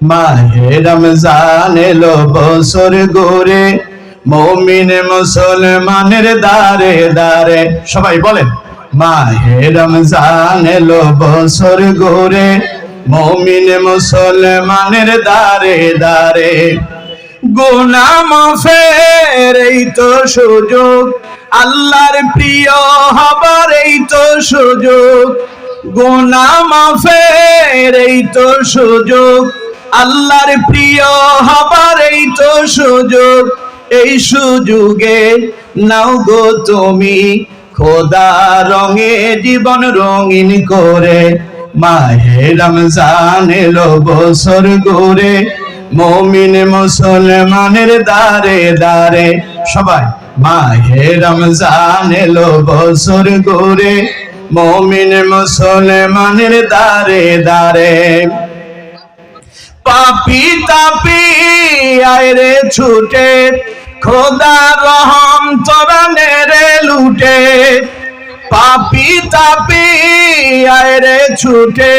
মাহে রমজান এলো বছর গোরে মমিন মুসলমানের দারে দারে সবাই বলেন, মাহে রমজান এলো বছর গোরে মমিন মুসলমানের দারে দারে গুনা মাফের তো সুযোগ, আল্লাহর প্রিয় হবার এই তো সুযোগ। গুনা মাফের এই তো সুযোগ আল্লাহর প্রিয় হবার এই তো সুযোগ, এই সুযোগে নাও গো তুমি খোদা রঙে জীবন রঙিন করে, মাহে রমজান এলো বছর গোরে মমিন মুসলমানের দারে দারে সবাই মাহে রমজান এলো বছর গোরে মমিন মুসলমানের দারে দারে পাপি তাপি আয়রে ছুটে। খোদা রহম তোরা নেরে লুটে। পাপি তাপি আয়রে ছুটে।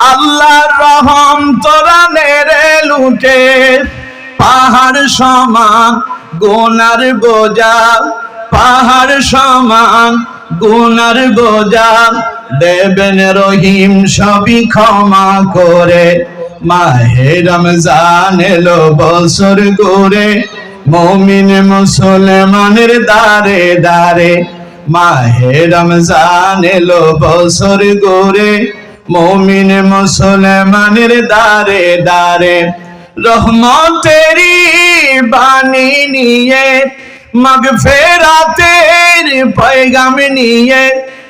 আল্লাহর রহম তোরা নেরে লুটে। পাহাড় সমান গোনার বোঝা, পাহাড় সমান গুনার বোঝা। দেবেন রহিম সবই ক্ষমা করে। মাহে রমজান এলো বছর গোরে মমিন মুসলমানের দারে দারে মাহে রমজান এলো বছর গোরে মমিন মুসলমানের দারে দারে রহমতেরি বাণী নিয়ে, মগফেরাতের পয়গাম নিয়ে